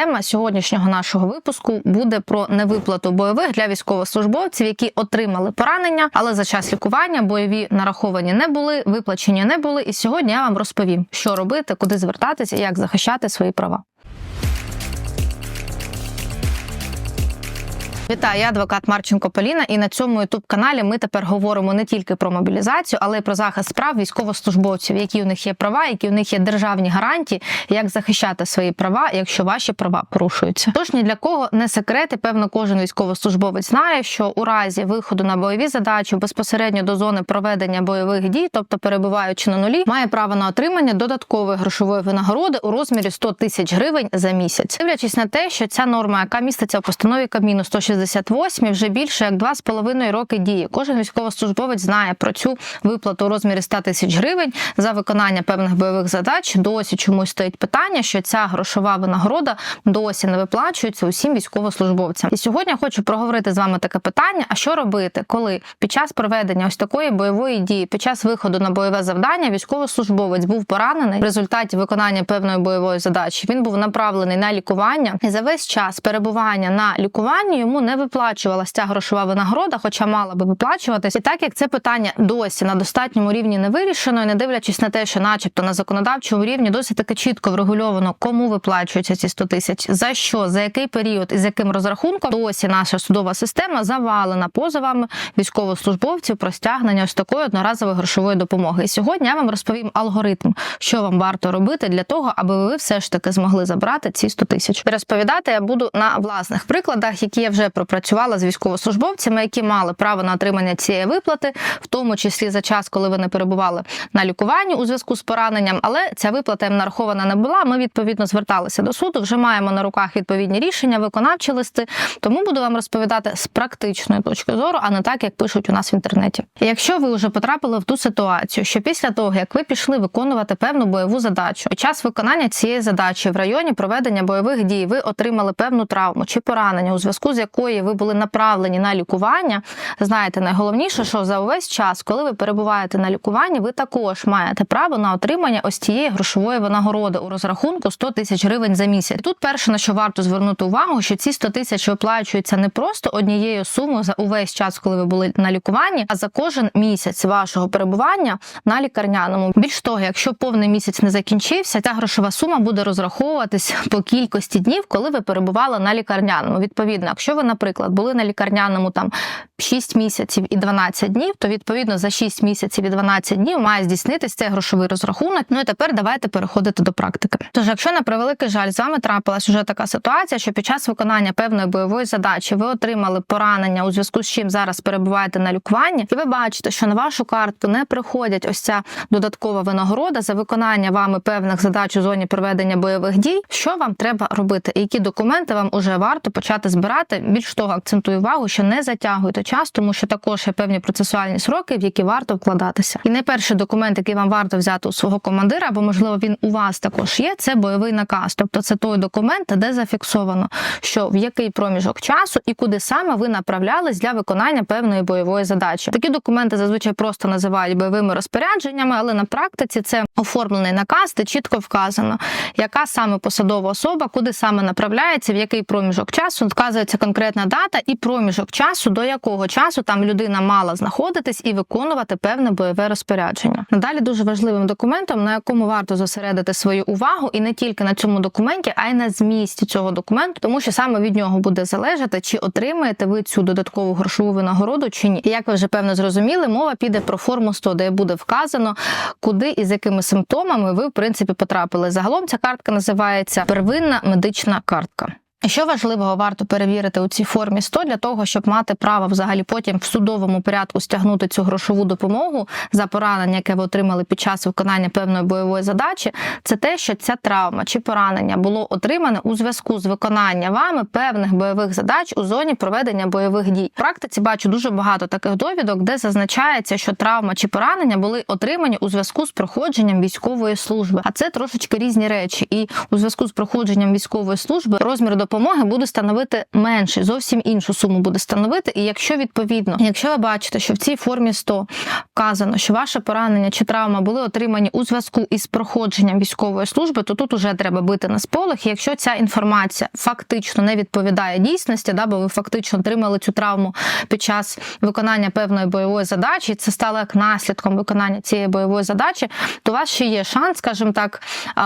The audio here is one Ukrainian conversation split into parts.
Тема сьогоднішнього нашого випуску буде про невиплату бойових для військовослужбовців, які отримали поранення, але за час лікування бойові нараховані не були, виплачені не були. І сьогодні я вам розповім, що робити, куди звертатися, як захищати свої права. Вітаю, я адвокат Марченко Поліна, і на цьому ютуб каналі ми тепер говоримо не тільки про мобілізацію, але й про захист прав військовослужбовців, які у них є права, які у них є державні гарантії, як захищати свої права, якщо ваші права порушуються. Тож ні для кого не секрет, і певно, кожен військовослужбовець знає, що у разі виходу на бойові задачі безпосередньо до зони проведення бойових дій, тобто перебуваючи на нулі, має право на отримання додаткової грошової винагороди у розмірі 100 тисяч гривень за місяць, дивлячись на те, що ця норма, яка міститься в постанові Кабміну 160 68 вже більше як 2,5 роки діє. Кожен військовослужбовець знає про цю виплату у розмірі 100 тисяч гривень за виконання певних бойових задач. Досі чомусь стоїть питання, що ця грошова винагорода досі не виплачується усім військовослужбовцям. І сьогодні хочу проговорити з вами таке питання: а що робити, коли під час проведення ось такої бойової дії, під час виходу на бойове завдання, військовослужбовець був поранений в результаті виконання певної бойової задачі. Він був направлений на лікування, і за весь час перебування на лікуванні йому не виплачувалася ця грошова винагорода, хоча мала би виплачуватись. І так як це питання досі на достатньому рівні не вирішено, і не дивлячись на те, що, начебто, на законодавчому рівні досить таки чітко врегульовано, кому виплачуються ці 100 тисяч, за що, за який період і з яким розрахунком, досі наша судова система завалена позовами військовослужбовців про стягнення ось такої одноразової грошової допомоги. І сьогодні я вам розповім алгоритм, що вам варто робити для того, аби ви все ж таки змогли забрати ці 100 тисяч. Розповідати я буду на власних прикладах, які я вже пропрацювала з військовослужбовцями, які мали право на отримання цієї виплати, в тому числі за час, коли вони перебували на лікуванні у зв'язку з пораненням. Але ця виплата їм нарахована не була. Ми відповідно зверталися до суду. Вже маємо на руках відповідні рішення, виконавчі листи. Тому буду вам розповідати з практичної точки зору, а не так, як пишуть у нас в інтернеті. Якщо ви вже потрапили в ту ситуацію, що після того, як ви пішли виконувати певну бойову задачу, під час виконання цієї задачі в районі проведення бойових дій ви отримали певну травму чи поранення, у зв'язку з якої ви були направлені на лікування. Знаєте, найголовніше, що за увесь час, коли ви перебуваєте на лікуванні, ви також маєте право на отримання ось цієї грошової винагороди у розрахунку 100 тисяч гривень за місяць. Тут перше на що варто звернути увагу, що ці 100 тисяч виплачуються не просто однією сумою за увесь час, коли ви були на лікуванні, а за кожен місяць вашого перебування на лікарняному. Більш того, якщо повний місяць не закінчився, ця грошова сума буде розраховуватись по кількості днів, коли ви перебували на лікарняному. Відповідно, якщо ви, наприклад, були на лікарняному там 6 місяців і 12 днів, то відповідно за 6 місяців і 12 днів має здійснитись цей грошовий розрахунок. Ну і тепер давайте переходити до практики. Тож, якщо на превеликий жаль, з вами трапилась уже така ситуація, що під час виконання певної бойової задачі ви отримали поранення у зв'язку з чим зараз перебуваєте на лікуванні, і ви бачите, що на вашу картку не приходять ось ця додаткова винагорода за виконання вами певних задач у зоні проведення бойових дій. Що вам треба робити? Які документи вам уже варто почати збирати? Більш того, акцентую увагу, що не затягуйте час, тому що також є певні процесуальні сроки, в які варто вкладатися. І найперший документ, який вам варто взяти у свого командира, або можливо він у вас також є. Це бойовий наказ, тобто це той документ, де зафіксовано, що в який проміжок часу і куди саме ви направлялись для виконання певної бойової задачі. Такі документи зазвичай просто називають бойовими розпорядженнями, але на практиці це оформлений наказ, де чітко вказано, яка саме посадова особа, куди саме направляється, в який проміжок часу вказується конкретна дата і проміжок часу, до якого часу там людина мала знаходитись і виконувати певне бойове розпорядження. Надалі дуже важливим документом, на якому варто зосередити свою увагу, і не тільки на цьому документі, а й на змісті цього документу, тому що саме від нього буде залежати, чи отримаєте ви цю додаткову грошову винагороду чи ні. І як ви вже певно зрозуміли, мова піде про форму 100, де буде вказано, куди і з якими симптомами ви в принципі потрапили. Загалом ця картка називається первинна медична картка. Що важливого варто перевірити у цій формі 100 для того, щоб мати право взагалі потім в судовому порядку стягнути цю грошову допомогу за поранення, яке ви отримали під час виконання певної бойової задачі, це те, що ця травма чи поранення було отримане у зв'язку з виконанням вами певних бойових задач у зоні проведення бойових дій. В практиці бачу дуже багато таких довідок, де зазначається, що травма чи поранення були отримані у зв'язку з проходженням військової служби. А це трошечки різні речі. І у зв'язку з проходженням військової служби розмір допомоги допомоги буде становити менше, зовсім іншу суму буде становити. І якщо відповідно, якщо ви бачите, що в цій формі 100 вказано, що ваше поранення чи травма були отримані у зв'язку із проходженням військової служби, то тут уже треба бити на сполох. І Якщо ця інформація фактично не відповідає дійсності, да, бо ви фактично отримали цю травму під час виконання певної бойової задачі, і це стало як наслідком виконання цієї бойової задачі, то у вас ще є шанс, скажімо так,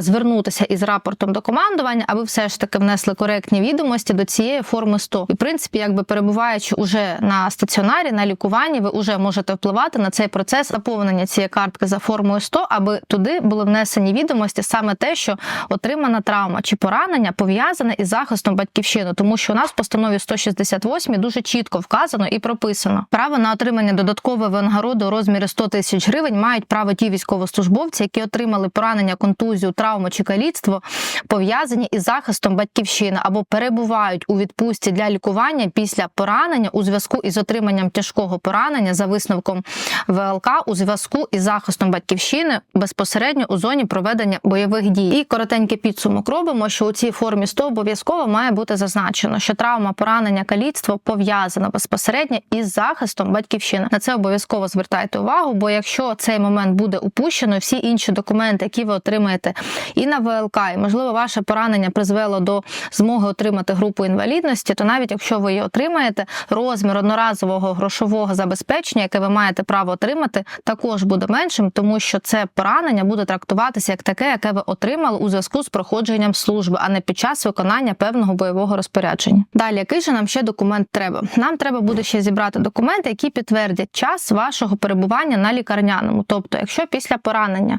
звернутися із рапортом до командування, аби все ж таки внесли коректні відомості до цієї форми 100. І в принципі, якби перебуваючи уже на стаціонарі, на лікуванні, ви вже можете впливати на цей процес заповнення цієї картки за формою 100, аби туди були внесені відомості саме те, що отримана травма чи поранення пов'язане із захистом батьківщини, тому що у нас в постанові 168 дуже чітко вказано і прописано право на отримання додаткової винагороди у розмірі 100 тисяч гривень мають право ті військовослужбовці, які отримали поранення, контузію, травму чи каліцтво, пов'язані із захистом батьківщини або перебувають у відпустці для лікування після поранення у зв'язку із отриманням тяжкого поранення за висновком ВЛК у зв'язку із захистом батьківщини безпосередньо у зоні проведення бойових дій. І коротенький підсумок робимо, що у цій формі 100 обов'язково має бути зазначено, що травма, поранення, каліцтво пов'язано безпосередньо із захистом батьківщини. На це обов'язково звертайте увагу, бо якщо цей момент буде упущено, всі інші документи, які ви отримаєте і на ВЛК, і можливо ваше поранення призвело до змоги отримати групу інвалідності, то навіть якщо ви її отримаєте, розмір одноразового грошового забезпечення, яке ви маєте право отримати, також буде меншим, тому що це поранення буде трактуватися як таке, яке ви отримали у зв'язку з проходженням служби, а не під час виконання певного бойового розпорядження. Далі, який же нам ще документ треба? Нам треба буде ще зібрати документи, які підтвердять час вашого перебування на лікарняному. Тобто, якщо після поранення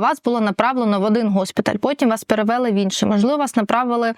вас було направлено в один госпіталь, потім вас перевели в інший, можливо, вас направили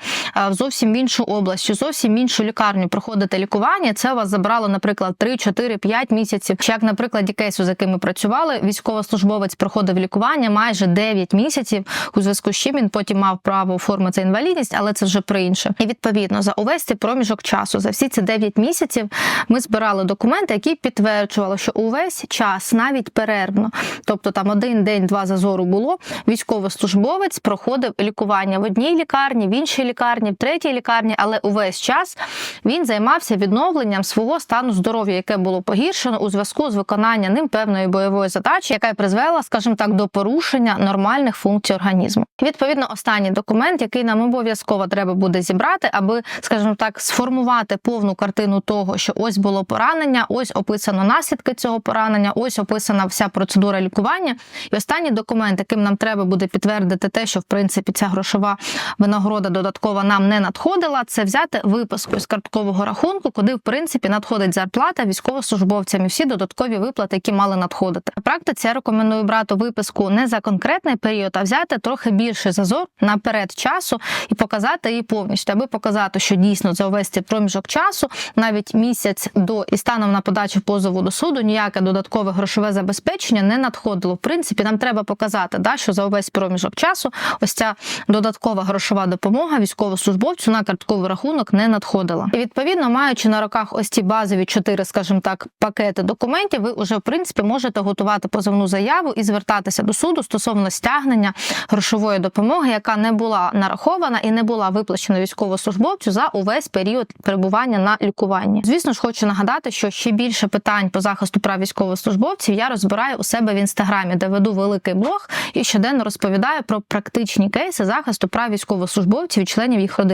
в зовсім іншу область, чи зовсім іншу лікарню проходите лікування. Це вас забрало, наприклад, 3, 4, 5 місяців. Чи як, наприклад, кейсу, з яким ми працювали, військовослужбовець проходив лікування майже 9 місяців, у зв'язку з чим він потім мав право оформити інвалідність, але це вже про інше. І відповідно за увесь цей проміжок часу, за всі ці 9 місяців, ми збирали документи, які підтверджували, що увесь час, навіть перервно, тобто там один день, два зазору було. Військовослужбовець проходив лікування в одній лікарні, в іншій лікарні, в третій лікарні, але увесь час він займався відновленням свого стану здоров'я, яке було погіршено у зв'язку з виконанням ним певної бойової задачі, яка й призвела, скажімо так, до порушення нормальних функцій організму. Відповідно, останній документ, який нам обов'язково треба буде зібрати, аби, скажімо так, сформувати повну картину того, що ось було поранення, ось описано наслідки цього поранення, ось описана вся процедура лікування. І останній документ, яким нам треба буде підтвердити те, що в принципі ця грошова винагорода додаткова нам не надходила, це взяти виписку з карткового рахунку, куди в принципі надходить зарплата військовослужбовцям і всі додаткові виплати, які мали надходити. На практиці я рекомендую брати виписку не за конкретний період, а взяти трохи більший зазор наперед часу і показати її повністю, аби показати, що дійсно за увесь цей проміжок часу, навіть місяць до і станом на подачу позову до суду, ніяке додаткове грошове забезпечення не надходило. В принципі, нам треба показати, да, що за увесь проміжок часу ось ця додаткова грошова допомога військовослужбовцю на картковий рахунок не надходила. І відповідно, маючи на руках ось ці базові чотири, скажімо так, пакети документів, ви вже в принципі можете готувати позовну заяву і звертатися до суду стосовно стягнення грошової допомоги, яка не була нарахована і не була виплачена військовослужбовцю за увесь період перебування на лікуванні. Звісно ж, хочу нагадати, що ще більше питань по захисту прав військовослужбовців я розбираю у себе в інстаграмі, де веду великий блог і щоденно розповідаю про практичні кейси захисту прав військовослужбовців і членів їх родин.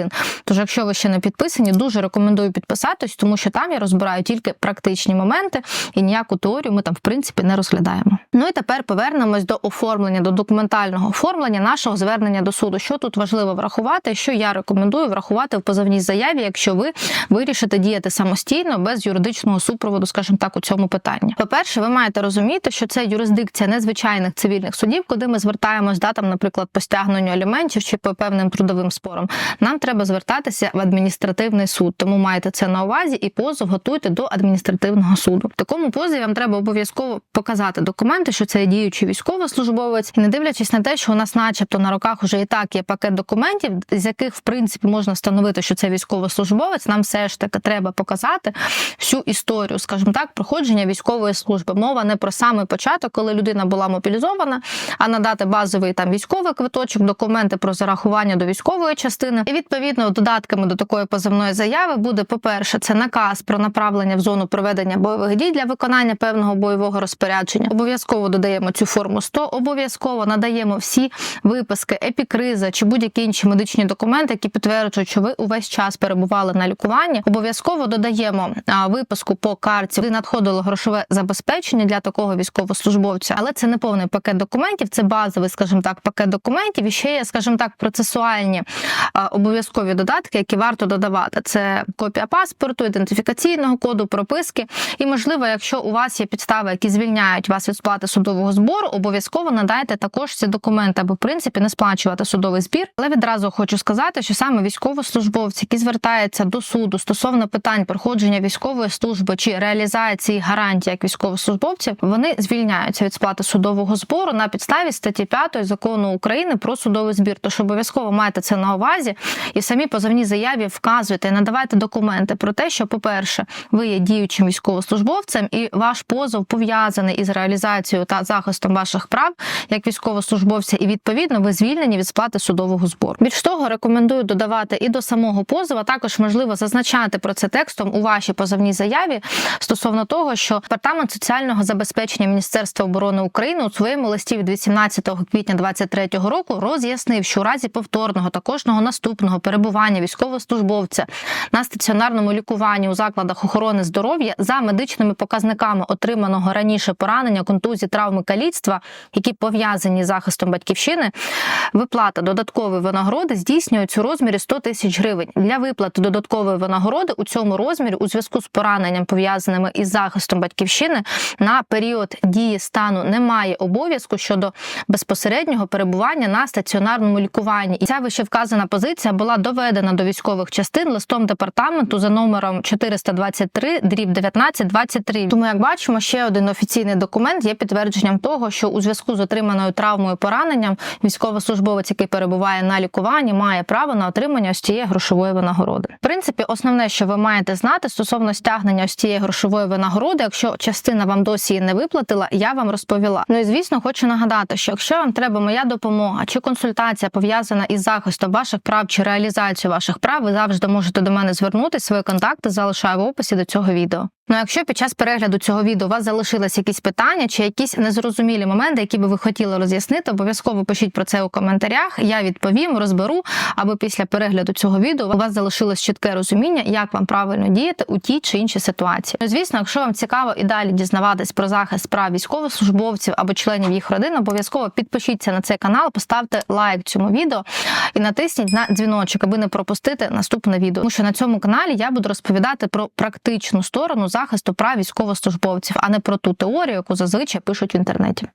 Тож, якщо ви ще не підписані, дуже рекомендую підписатись, тому що там я розбираю тільки практичні моменти і ніяку теорію ми там в принципі не розглядаємо. Ну і тепер повернемось до оформлення, до документального оформлення нашого звернення до суду. Що тут важливо врахувати, що я рекомендую врахувати в позовній заяві, якщо ви вирішите діяти самостійно без юридичного супроводу, скажімо так, у цьому питанні. По-перше, ви маєте розуміти, що це юрисдикція незвичайних цивільних судів, куди ми звертаємось, да, там, наприклад, по стягненню аліментів чи по певним трудовим спорам. Нам треба звертатися в адміністративний суд, тому маєте це на увазі і позов готуйте до адміністративного суду. В такому позові вам треба обов'язково показати документи, що це діючий військовослужбовець, і не дивлячись на те, що у нас, начебто, на руках уже і так є пакет документів, з яких в принципі можна встановити, що це військовослужбовець. Нам все ж таки треба показати всю історію, скажімо так, проходження військової служби. Мова не про самий початок, коли людина була мобілізована, а надати базовий там військовий квиточок, документи про зарахування до військової частини. І відповідно додатками до такої позовної заяви буде, по-перше, це наказ про направлення в зону проведення бойових дій для виконання певного бойового розпорядження. Обов'язково додаємо цю форму 100, обов'язково надаємо всі виписки, епікриза чи будь-які інші медичні документи, які підтверджують, що ви увесь час перебували на лікуванні. Обов'язково додаємо виписку по карті, де надходило грошове забезпечення для такого військовослужбовця, але це не повний пакет документів, це базовий, скажімо так, пакет документів. І ще є, скажімо так, процесуальні обов'язкові додатки, які варто додавати. Це копія паспорту, ідентифікаційного коду, прописки. І можливо, якщо у вас є підстави, які звільняють вас від сплати судового збору, обов'язково надайте також ці документи, аби в принципі не сплачувати судовий збір. Але відразу хочу сказати, що саме військовослужбовці, які звертаються до суду стосовно питань проходження військової служби чи реалізації гарантій як військовослужбовців, вони звільняються від сплати судового збору на підставі статті 5 закону України про судовий збір. Тож обов'язково маєте це на увазі і в самій позовній заяві вказуєте і надавайте документи про те, що, по-перше, ви є діючим військовослужбовцем, і ваш позов пов'язаний із реалізацією та захистом ваших прав як військовослужбовця, і відповідно ви звільнені від сплати судового збору. Більш того, рекомендую додавати і до самого позова, також можливо зазначати про це текстом у вашій позовній заяві стосовно того, що департамент соціального забезпечення Міністерства оборони України у своєму листі від 18 квітня 2023 року роз'яснив, що у разі повторного та кожного наступного перебування військовослужбовця на стаціонарному лікуванні у закладах охорони здоров'я за медичними показниками отриманого раніше поранення, контузії, травми каліцтва, які пов'язані з захистом батьківщини, виплата додаткової винагороди здійснюється у розмірі 100 тисяч гривень. Для виплати додаткової винагороди у цьому розмірі у зв'язку з пораненням, пов'язаними із захистом батьківщини, на період дії стану немає обов'язку щодо безпосереднього перебування на стаціонарному лікуванні. І ця вищевказана позиція була доведена до військових частин листом департаменту за номером 423 дріб 1923. Тому, як бачимо, ще один офіційний документ є підтвердженням того, що у зв'язку з отриманою травмою пораненням військовослужбовець, який перебуває на лікуванні, має право на отримання ось цієї грошової винагороди. В принципі, основне, що ви маєте знати стосовно стягнення ось цієї грошової винагороди, якщо частина вам досі її не виплатила, я вам розповіла. Ну і звісно, хочу нагадати, що якщо вам треба моя допомога чи консультація пов'язана із захистом ваших прав чи реалізацією ваших прав, ви завжди можете до мене звернутися. Свої контакти залишаю в описі до цього відео. Ну, якщо під час перегляду цього відео у вас залишились якісь питання чи якісь незрозумілі моменти, які би ви хотіли роз'яснити, обов'язково пишіть про це у коментарях. Я відповім, розберу, аби після перегляду цього відео у вас залишилось чітке розуміння, як вам правильно діяти у тій чи іншій ситуації. Ну, звісно, якщо вам цікаво і далі дізнаватись про захист прав військовослужбовців або членів їх родин, обов'язково підпишіться на цей канал, поставте лайк цьому відео і натисніть на дзвіночок, аби не пропустити наступне відео. Тому що на цьому каналі я буду розповідати про практичну сторону захисту прав військовослужбовців, а не про ту теорію, яку зазвичай пишуть в інтернеті.